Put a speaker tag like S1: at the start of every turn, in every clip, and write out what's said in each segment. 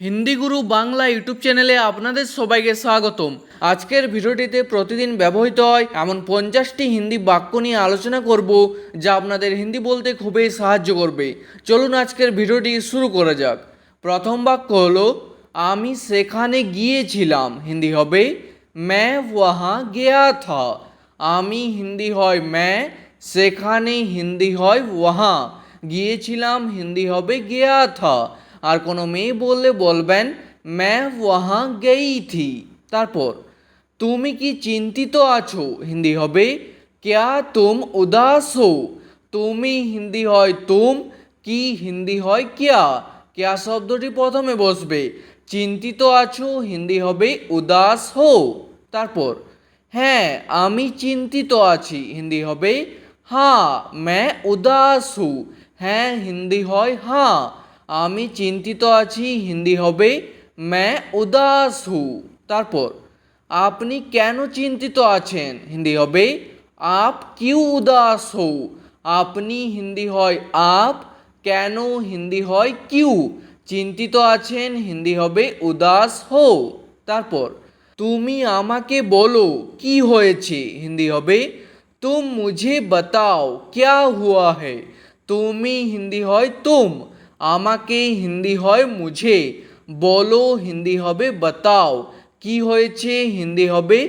S1: হিন্দি গুরু Bangla YouTube চ্যানেলে আপনাদের সবাইকে স্বাগতম। আজকের ভিডিওটিতে প্রতিদিন ব্যবহৃত হয় এমন পঞ্চাশটি হিন্দি বাক্য নিয়ে আলোচনা করব, যা আপনাদের হিন্দি বলতে খুবই সাহায্য করবে। চলুন আজকের ভিডিওটি শুরু করা যাক। প্রথম বাক্য হলো, আমি সেখানে গিয়েছিলাম। হিন্দি হবে ম্যা ওয়াহা গেয়া থা। আমি হিন্দি হয় ম্যা সেখানে হিন্দি হয় ওয়াহা। গিয়েছিলাম, হিন্দি হবে, গেয়া থা। আর কোনো মেয়ে বললে বলবেন ম্যা ওয়াহা গেই থি। তারপর, তুমি কি চিন্তিত আছো? হিন্দি হবে, ক্যা তুম উদাস হো তুমি হিন্দি হয় তুম, কি হিন্দি হয় ক্যা? ক্যা শব্দটি প্রথমে বসবে, চিন্তিত আছো? হিন্দি হবে, উদাস হো তারপর হ্যাঁ আমি চিন্তিত আছি। হিন্দি হবে হ্যাঁ ম্যা উদাস হু হ্যাঁ হিন্দি হয় হ্যাঁ আমি চিন্তিত আছি, হিন্দি হবে। ম্যা, উদাস হু। তারপর, আপনি কেন চিন্তিত আছেন, হিন্দি হবে? আপ কিউ উদাস হো? আপনি হিন্দি হয় আপ, কেন হিন্দি হয় কিউ? চিন্তিত আছেন, হিন্দি হবে উদাস হো। তারপর, তুমি আমাকে বলো, কি হয়েছে, হিন্দি হবে? তুম মুঝে বাতাও, ক্যা হুয়া হে তুমি হিন্দি হয় তুম। আমাকে হিন্দি হয় মুঝে বলো হিন্দি হবে বাতাও কি হয়েছে হিন্দি হবে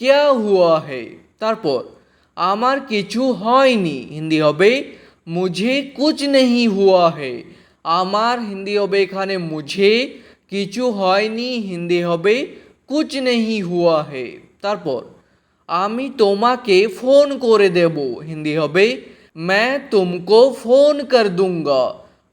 S1: ক্যা হুয়া হে তারপর আমার কিছু হয়নি হিন্দি হবে মুঝে কুছ নেই হুয়া হে আমার হিন্দি হবে এখানে মুঝে কিছু হয়নি হিন্দি হবে কুছ নেই হুয়া হে তারপর আমি তোমাকে ফোন করে দেব হিন্দি হবে मैं तुमको ফোন কর दूंगा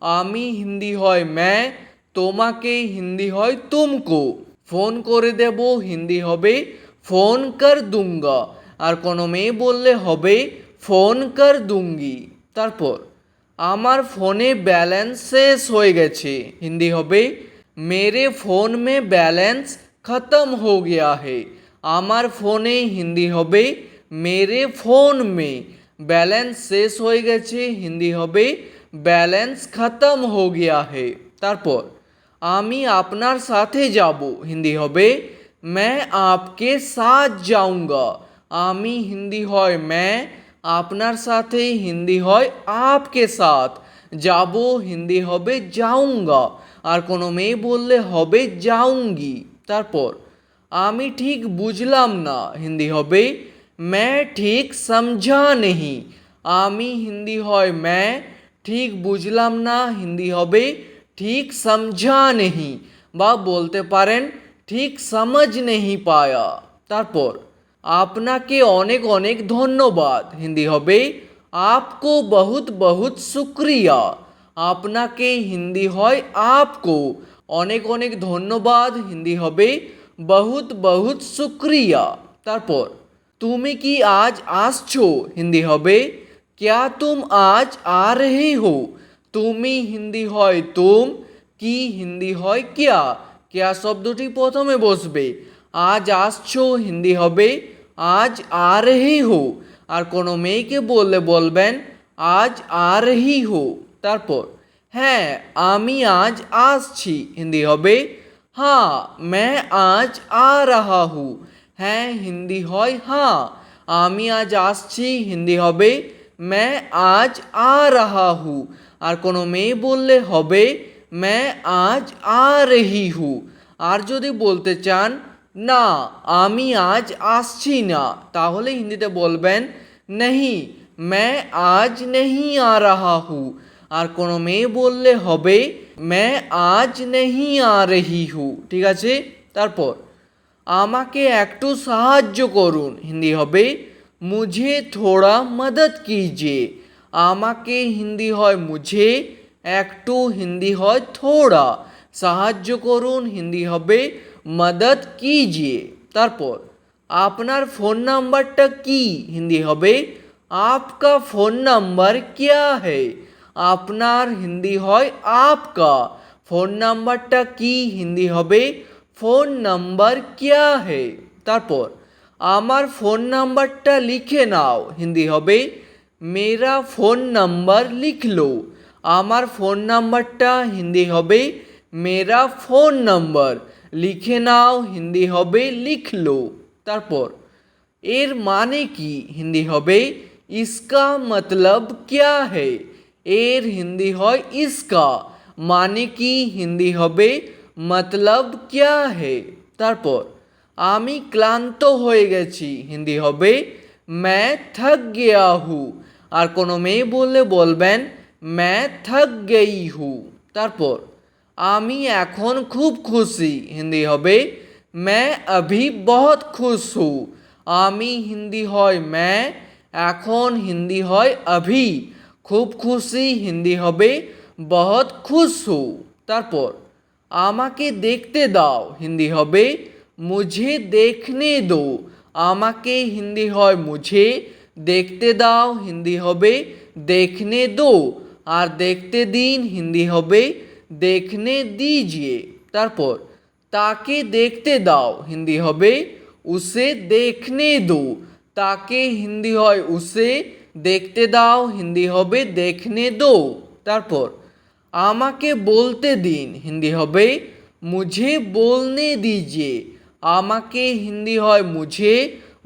S1: আমি হিন্দি হয় ম্যাঁ, তোমাকে হিন্দি হয় তুমকো। ফোন করে দেব, হিন্দি হবে, ফোন কর দুঙ্গা। আর কোনো মেয়ে বললে হবে, ফোন কর দুঙ্গি। তারপর, আমার ফোনে ব্যালেন্স শেষ হয়ে গেছে। হিন্দি হবে, মেরে ফোন মে ব্যালেন্স খতম হো গিয়া হে। আমার ফোনে হিন্দি হবে, মেরে ফোন মে ব্যালেন্স শেষ হয়ে গেছে। হিন্দি হবে ব্যালেন্স খতম হো গয়া হে তারপর আমি আপনার সাথে যাব হিন্দি হবে मैं आपके साथ जाऊंगा আমি হিন্দি হয় मैं আপনার সাথে হিন্দি হয় আপকে সাথ যাব হিন্দি হবে যাউঙ্গা আর কোনো মেয়ে বললে হবে যাউঙ্গি তারপর আমি ঠিক বুঝলাম না হিন্দি হবে मैं ঠিক समझा नहीं আমি হিন্দি হয় मैं ঠিক বুঝলাম না, হিন্দি হবে, ঠিক সমঝা নেহি, বা বলতে পারেন, ঠিক সমঝ নেহি পায়া। তারপর, আপনাকে অনেক অনেক ধন্যবাদ, হিন্দি হবে, আপকো বহুত বহুত শুক্রিয়া, আপনাকে হিন্দি হয় আপকো। অনেক অনেক ধন্যবাদ, হিন্দি হবে, বহুত বহুত শুক্রিয়া। তারপর, তুমি কি আজ আসছো? হিন্দি হবে ক্যা তুম আজ আ রহে হো তুমি হিন্দি হয় তুম কি হিন্দি হয় ক্যা ক্যা শব্দটি প্রথমে বসবে আজ আসছো হিন্দি হবে আজ আ রহে হো আর কোনো মেয়েকে বললে বলবেন, আজ আ রহি হো। তারপর হ্যাঁ আমি আজ আসছি, হিন্দি হবে? হ্যাঁ मैं আজ আ রাহা হু। হ্যাঁ হিন্দি হয় হ্যাঁ আমি আজ আসছি, হিন্দি হবে। ম্যা আজ আ রাহা হু আর কোনো মেয়ে বললে হবে ম্যা আজ আ রেহি হু আর যদি বলতে চান, না, আমি আজ আসছি না, তাহলে হিন্দিতে বলবেন নেহি ম্যা আজ নেহি আ রাহা হু আর কোনো মেয়ে বললে হবে ম্যা আজ নেহি আ রেহি হু ঠিক আছে? তারপর, আমাকে একটু সাহায্য করুন। হিন্দি হবে মুঝে থোড়া মদত কিজিয়ে আমাকে হিন্দি হয় মুঝে একটু হিন্দি হয় থোড়া সাহায্য করুন হিন্দি হবে মদত কিজিয়ে তারপর আপনার ফোন নাম্বারটা কি হিন্দি হবে আপকা ফোন নাম্বার ক্যা है? আপনার হিন্দি হয় আপকা ফোন নাম্বারটা কি হিন্দি হবে ফোন নাম্বার ক্যা है? তারপর আমার ফোন নাম্বারটা লিখে নাও। হিন্দি হবে, মেরা ফোন নাম্বার লিখ লো আমার ফোন নাম্বারটা হিন্দি হবে, মেরা ফোন নম্বর। লিখে নাও, হিন্দি হবে, লিখলো। তারপর, এর মানে কি? হিন্দি হবে, ইসকা মতলব ক্যা হে এর হিন্দি হয়, ইসকা। মানে কি? হিন্দি হবে, মতলব ক্যা হে তারপর আমি ক্লান্ত হয়ে গেছি। হিন্দি হবে ম্যা থক গিয়া হু। আর কোনো মেয়ে বললে বলবেন ম্যা থক গেই হু। তারপর, আমি এখন খুব খুশি। হিন্দি হবে ম্যা অভি বহুত খুশ হু। আমি হিন্দি হয় ম্যা এখন হিন্দি হয়, অভি। খুব খুশি, হিন্দি হবে, বহুত খুশ হু। তারপর, আমাকে দেখতে দাও। হিন্দি হবে মুঝে দেখনে দো। আমাকে হিন্দি হয় মুঝে। দেখতে দাও, হিন্দি হবে দেখনে দো। আর দেখতে দিন, হিন্দি হবে দেখনে দিজিয়ে। তারপর, তাকে দেখতে দাও, হিন্দি হবে উসে দেখনে দো। তাকে হিন্দি হয় উসে, দেখতে দাও, হিন্দি হবে দেখনে দো। তারপর, আমাকে বলতে দিন, হিন্দি হবে মুঝে বলনে দিজিয়ে। আমাকে হিন্দি হয় মুঝে,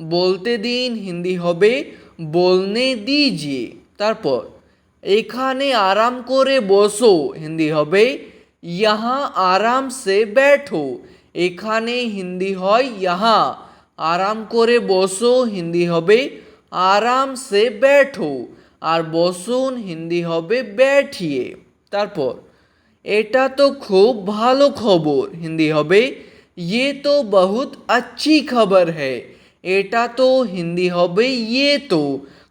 S1: বলতে দিন হিন্দি হবে, বলনে দিজিয়ে তারপর, এখানে আরাম করে বসো, হিন্দি হবে ইহা আরাম সে ব্যাঠো, এখানে হিন্দি হয় ইহা আরাম করে বসো, হিন্দি হবে, আরাম সে ব্যাঠো, আর বসুন হিন্দি হবে ব্যাঠিয়ে। তারপর, এটা তো খুব ভালো খবর, হিন্দি হবে ইয়ে তো বহুত আচ্ছি খবর হ্যায় এটা তো হিন্দি হবে ইয়ে তো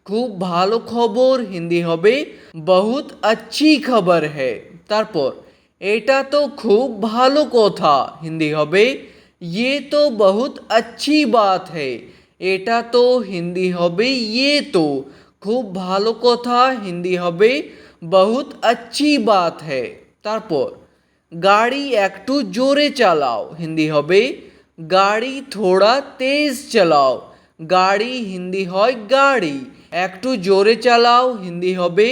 S1: খুব ভালো খবর হিন্দি হবে বহুত আচ্ছি খবর হ্যায় তারপর এটা তো খুব ভালো কথা হিন্দি হবে ইয়ে তো বহুত আচ্ছি বাত হ্যায় এটা তো হিন্দি হবে ইয়ে তো খুব ভালো কথা হিন্দি হবে বহুত আচ্ছি বাত হ্যায় তারপর গাড়ি একটু জোরে চালাও হিন্দি হবে গাড়ি থোড়া তেজ চালাও গাড়ি হিন্দি হয় গাড়ি একটু জোরে চালাও হিন্দি হবে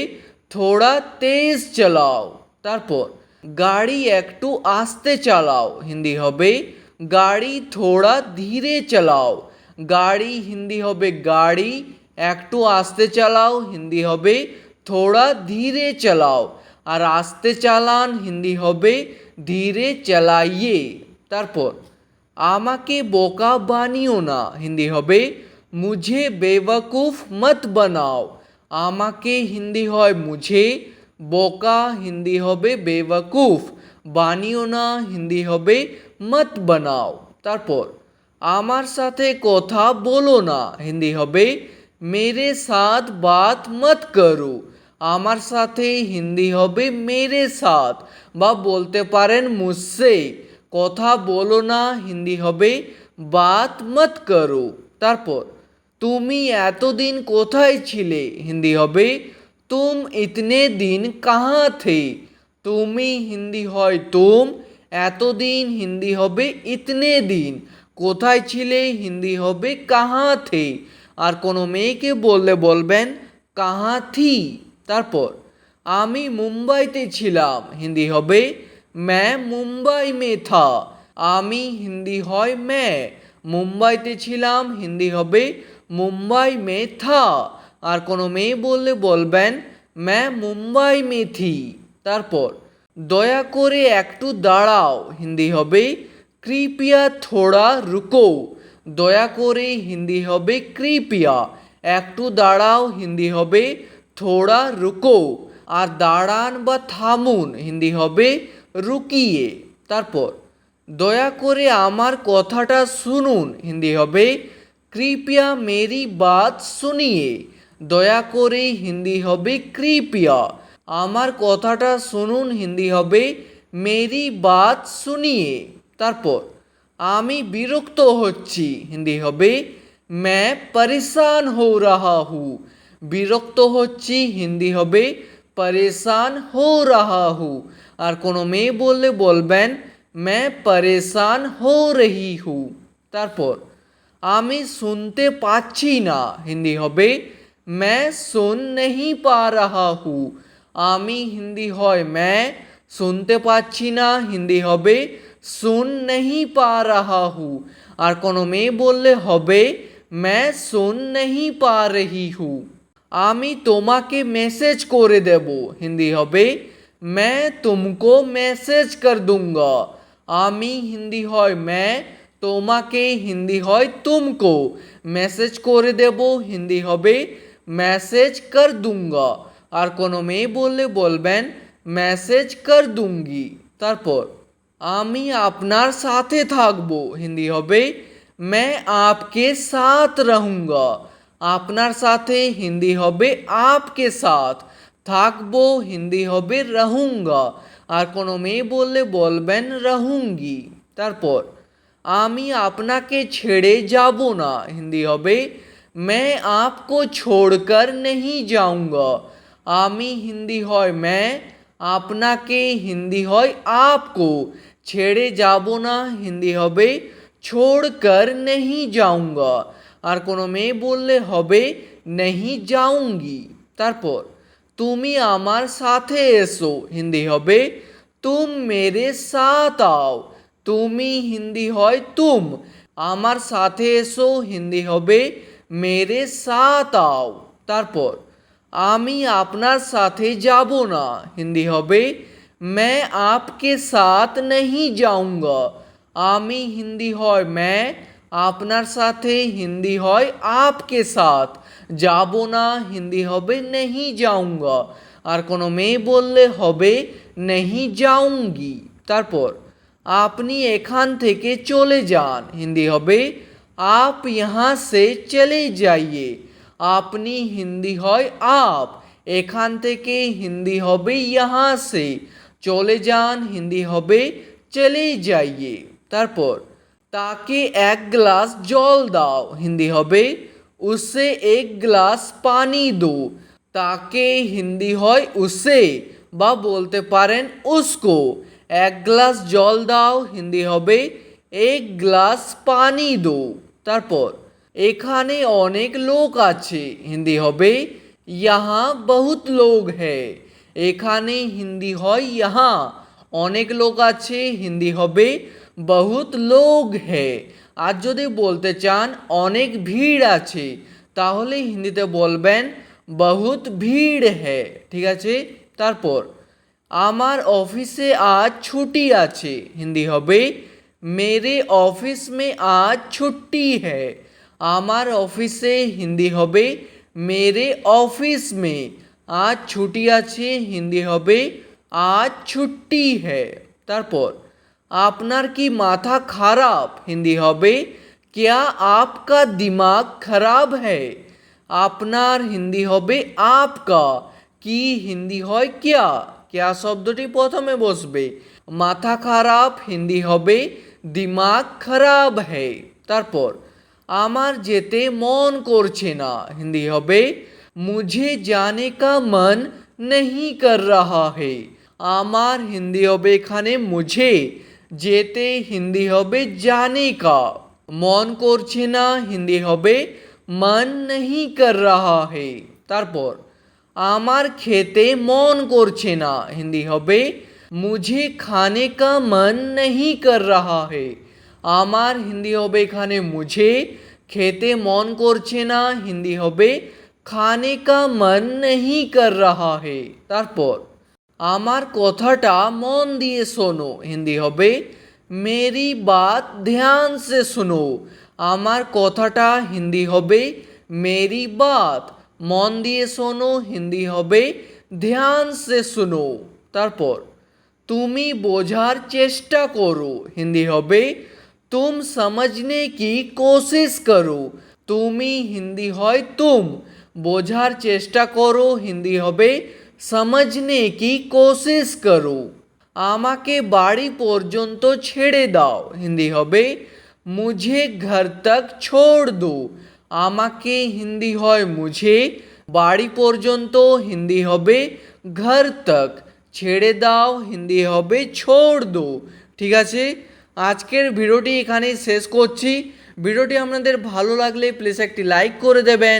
S1: থোড়া তেজ চালাও তারপর গাড়ি একটু আস্তে চালাও হিন্দি হবে গাড়ি থোড়া ধীরে চালাও গাড়ি হিন্দি হবে গাড়ি একটু আস্তে চালাও হিন্দি হবে থোড়া ধীরে চালাও আর আস্তে চালান হিন্দি হবে ধীরে চালাইয়ে তারপর আমাকে বোকা বানিও না হিন্দি হবে মুঝে বেওয়াকুফ মত বানাও আমাকে হিন্দি হয় মুঝে বোকা হিন্দি হবে বেওয়াকুফ বানিও না হিন্দি হবে মত বানাও তারপর আমার সাথে কথা বলো না হিন্দি হবে মেরে সাথ বাত মত করো আমার সাথে হিন্দি হবে, মেরে সাথ। বা বলতে পারেন মুসসে কথা বলো না, হিন্দি হবে, বাত মত করো। তারপর, তুমি এতদিন কোথায় ছিলে? হিন্দি হবে, তুম ইতনে দিন কাহা থে? তুমি হিন্দি হয় তুম, এতদিন হিন্দি হবে ইতনে দিন। কোথায় ছিলে, হিন্দি হবে কাহা থে? আর কোনো মেয়েকে বললে বলবেন, কাহা থি? তারপর, আমি মুম্বাইতে ছিলাম। হিন্দি হবে? ম্যা, মুম্বাই মে থা। আমি হিন্দি হয় ম্যা। মুম্বাইতে ছিলাম। হিন্দি হবে? মুম্বাই মে থা। আর কোনো মেয়ে বললে বলবেন? ম্যা, মুম্বাই মে থি। তারপর, দয়া করে একটু দাঁড়াও। হিন্দি হবে? কৃপিয়া থোড়া রুকো। দয়া করে হিন্দি হবে কৃপিয়া। একটু দাঁড়াও। হিন্দি হবে? থোড়া রুকো আর দাঁড়ান বা থামুন হিন্দি হবে রুকিয়ে তারপর দয়া করে আমার কথাটা শুনুন হিন্দি হবে কৃপিয়া মেরি বাত শুনিয়ে দয়া করে হিন্দি হবে কৃপিয়া আমার কথাটা শুনুন হিন্দি হবে মেরি বাত শুনিয়ে তারপর আমি বিরক্ত হচ্ছি হিন্দি হবে मैं परेशान हो रहा हूँ বিরক্ত হচ্ছি হিন্দি হবে পরেশান হো রাহা হু আর কোনো মেয়ে বললে বলবেন मैं परेशान हो रही हूँ তারপর আমি শুনতে পাচ্ছি না হিন্দি হবে मैं सुन नहीं पा रहा हूँ আমি হিন্দি হয় मैं শুনতে পাচ্ছি না হিন্দি হবে सुन नहीं पा रहा हूँ আর কোনো মেয়ে বললে হবে मैं सुन नहीं पा रही हूँ আমি তোমাকে মেসেজ করে দেব হিন্দি হবে मैं तुमको मैसेज कर दूंगा আমি হিন্দি হয় मैं তোমাকে হিন্দি হয় তুমকো মেসেজ করে দেব হিন্দি হবে মেসেজ কর দুঙ্গা আর কোনো মেয়ে বললে বলবেন মেসেজ কর দুঙ্গি তারপর আমি আপনার সাথে থাকবো হিন্দি হবে मैं आपके साथ रहूँगा আপনার সাথে হিন্দি হবে आपके साथ থাকবো হিন্দি হবে রহুঙ্গা আর কোনো মেয়ে বললে বলবেন রহুঙ্গি তারপর আমি আপনাকে ছেড়ে যাব না হিন্দি হবে मैं आपको छोड़कर नहीं जाऊंगा আমি হিন্দি হয় मैं আপনাকে হিন্দি হয় आपको ছেড়ে যাব না হিন্দি হবে छोड़कर नहीं जाऊंगा আর কোনো মেয়ে বললে হবে नहीं जाऊंगी তারপর তুমি আমার সাথে এসো হিন্দি হবে তুম মেরে সাথ আও তুমি হিন্দি হয় তুম আমার সাথে এসো হিন্দি হবে মেরে সাথ আও তারপর আমি আপনার সাথে যাব না হিন্দি হবে मैं आपके साथ नहीं जाऊंगा আমি হিন্দি হয় मैं আপনার সাথে হিন্দি হয় आपके साथ যাব না হিন্দি হবে नहीं जाऊंगा আর কোনো মেয়ে বললে হবে नहीं जाऊंगी তারপর আপনি এখান থেকে চলে যান হিন্দি হবে आप यहाँ से चले जाइए আপনি হিন্দি হয় আপ এখান থেকে হিন্দি হবে ইহা সে চলে যান হিন্দি হবে চলে যাইয়ে তারপর তাকে এক গ্লাস জল দাও হিন্দি হবে উসে এক গ্লাস পানি দো তাকে হিন্দি হয় উসে বা বলতে পারেন উসকো এক গ্লাস জল দাও হিন্দি হবে এক গ্লাস পানি দো তারপর এখানে অনেক লোক আছে হিন্দি হবে ইহা বহুত লোক হ্যায় এখানে হিন্দি হয় ইহা অনেক লোক আছে হিন্দি হবে বহুত লোক হে। আর যদি বলতে চান, অনেক ভিড় আছে তাহলে হিন্দিতে বলবেন, বহুত ভিড় হে। ঠিক আছে? তারপর, আমার অফিসে আজ ছুটি আছে। হিন্দি হবে, মেরে অফিস মে আজ ছুটি হে। আমার অফিসে হিন্দি হবে, মেরে অফিস মে আজ ছুটি আছে। হিন্দি হবে, আজ ছুটি হে। তারপর আপনার কি মাথা খারাপ হিন্দি হবে क्या आपका दिमाग खराब है আপনার হিন্দি হবে আপকা কি হিন্দি হয় ক্যা ক্যা শব্দটি প্রথমে বসবে মাথা খারাপ হিন্দি হবে দিমাগ খারাপ হ্যায় তারপর আমার যেতে মন করছে না হিন্দি হবে মুঝে জানে কা মন नहीं कर रहा है আমার হিন্দি হবে এখানে মুঝে যেতে হিন্দি হবে জানে কা। মন করছে না, হিন্দি হবে মন নহি কর রাহা হে। তারপর, আমার খেতে মন করছে না, হিন্দি হবে মুঝে খানে কা মন নহি কর রাহা হে। আমার হিন্দি হবে খানে মুঝে, খেতে মন করছে না, হিন্দি হবে খানে কা মন নহি কর রাহা হে। তারপর আমার কথাটা মন দিয়ে শোনো। হিন্দি হবে, মেরি বাত ধ্যান সে শোনো। আমার কথাটা হিন্দি হবে, মেরি বাত মন দিয়ে শোনো। হিন্দি হবে, ধ্যান সে শোনো। তারপর, তুমি বোঝার চেষ্টা করো। হিন্দি হবে, তুম সমঝনে কি কোশিশ করো? তুমি হিন্দি হয়, তুম। বোঝার চেষ্টা করো। হিন্দি হবে সমঝনে কি কোশিশ করো আমাকে বাড়ি পর্যন্ত ছেড়ে দাও হিন্দি হবে মুঝে ঘর তক ছোড় দো আমাকে হিন্দি হয় মুঝে বাড়ি পর্যন্ত হিন্দি হবে ঘর তক ছেড়ে দাও হিন্দি হবে ছোড় দো ঠিক আছে আজকের ভিডিওটি এখানেই শেষ করছি ভিডিওটি আপনাদের ভালো লাগলে প্লিজ একটি লাইক করে দেবেন